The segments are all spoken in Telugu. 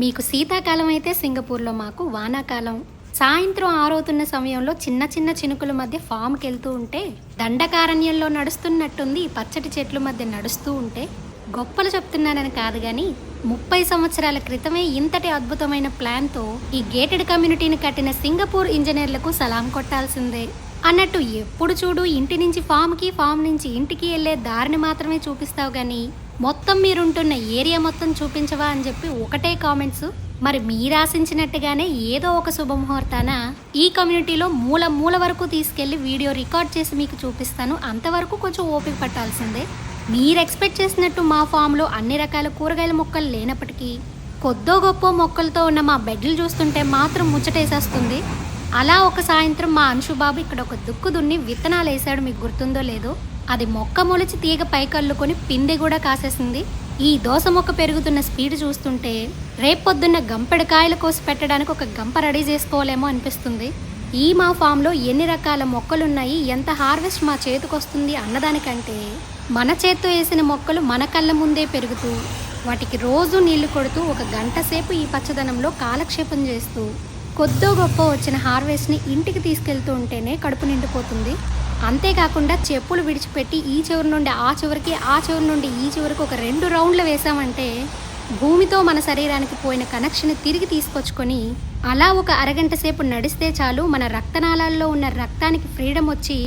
మీకు శీతాకాలం అయితే సింగపూర్లో మాకు వానాకాలం. సాయంత్రం ఆరవుతున్న సమయంలో చిన్న చిన్న చినుకుల మధ్య ఫామ్కి వెళ్తూ ఉంటే దండకారణ్యంలో నడుస్తున్నట్టుంది పచ్చటి చెట్ల మధ్య నడుస్తూ ఉంటే గొప్పలు చెప్తున్నానని కాదు కానీ ముప్పై సంవత్సరాల క్రితమే ఇంతటి అద్భుతమైన ప్లాన్తో ఈ గేటెడ్ కమ్యూనిటీని కట్టిన సింగపూర్ ఇంజనీర్లకు సలాం కొట్టాల్సిందే. అన్నట్టు ఎప్పుడు చూడు ఇంటి నుంచి ఫామ్కి ఫామ్ నుంచి ఇంటికి వెళ్ళే దారిని మాత్రమే చూపిస్తావు కానీ మొత్తం మీరుంటున్న ఏరియా మొత్తం చూపించవా అని చెప్పి ఒకటే కామెంట్స్. మరి మీరు ఆశించినట్టుగానే ఏదో ఒక శుభముహూర్తాన ఈ కమ్యూనిటీలో మూల మూల వరకు తీసుకెళ్ళి వీడియో రికార్డ్ చేసి మీకు చూపిస్తాను. అంతవరకు కొంచెం ఓపిక పట్టాల్సిందే. మీరు ఎక్స్పెక్ట్ చేసినట్టు మా ఫామ్లో అన్ని రకాల కూరగాయల మొక్కలు లేనప్పటికీ కొద్దో గొప్ప మొక్కలతో ఉన్న మా బెడ్లు చూస్తుంటే మాత్రం ముచ్చటేసేస్తుంది. అలా ఒక సాయంత్రం మా అంశుబాబు ఇక్కడ ఒక దుక్కు దున్ని విత్తనాలు వేసాడు మీకు గుర్తుందో లేదో. అది మొక్క మొలిచి తీగ పైకల్లుకొని పిండి కూడా కాసేసింది. ఈ దోస మొక్క పెరుగుతున్న స్పీడ్ చూస్తుంటే రేపొద్దున్న గంపెడు కాయలు కోసి పెట్టడానికి ఒక గంప రెడీ చేసుకోలేమో అనిపిస్తుంది. ఈ మా ఫామ్లో ఎన్ని రకాల మొక్కలున్నాయి ఎంత హార్వెస్ట్ మా చేతికొస్తుంది అన్నదానికంటే మన చేత్తో వేసిన మొక్కలు మన కళ్ళ ముందే పెరుగుతూ వాటికి రోజు నీళ్ళు కొడుతూ ఒక గంట సేపు ఈ పచ్చదనంలో కాలక్షేపం చేస్తూ కొద్దో గొప్ప వచ్చిన హార్వెస్ట్ని ఇంటికి తీసుకెళ్తూ ఉంటేనే కడుపు నిండిపోతుంది. అంతేకాకుండా చెప్పులు విడిచిపెట్టి ఈ చివరి నుండి ఆ చివరికి ఆ చివరి నుండి ఈ చివరికి ఒక రెండు రౌండ్లు వేసామంటే భూమితో మన శరీరానికి పోయిన కనెక్షన్ తిరిగి తీసుకొచ్చుకొని అలా ఒక అరగంట సేపు నడిస్తే చాలు మన రక్తనాళాల్లో ఉన్న రక్తానికి ఫ్రీడమ్ వచ్చి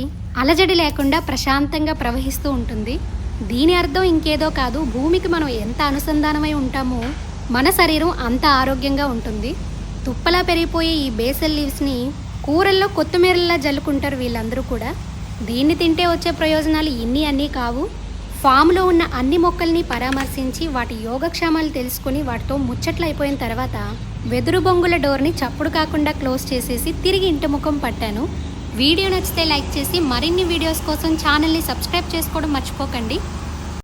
అలజడి లేకుండా ప్రశాంతంగా ప్రవహిస్తూ ఉంటుంది. దీని అర్థం ఇంకేదో కాదు భూమికి మనం ఎంత అనుసంధానమై ఉంటామో మన శరీరం అంత ఆరోగ్యంగా ఉంటుంది. తుప్పలా పెరిగిపోయే ఈ బేసల్ లీవ్స్ని కూరల్లో కొత్తిమీరలా జల్లుకుంటారు వీళ్ళందరూ కూడా. దీన్ని తింటే వచ్చే ప్రయోజనాలు ఇన్ని అన్నీ కావు. ఫామ్లో ఉన్న అన్ని మొక్కల్ని పరామర్శించి వాటి యోగక్షేమాలు తెలుసుకొని వాటితో ముచ్చట్లు అయిపోయిన తర్వాత వెదురు బొంగుల డోర్ని చప్పుడు కాకుండా క్లోజ్ చేసేసి తిరిగి ఇంటి ముఖం పట్టాను. వీడియో నచ్చితే లైక్ చేసి మరిన్ని వీడియోస్ కోసం ఛానల్ని సబ్స్క్రైబ్ చేసుకోవడం మర్చిపోకండి.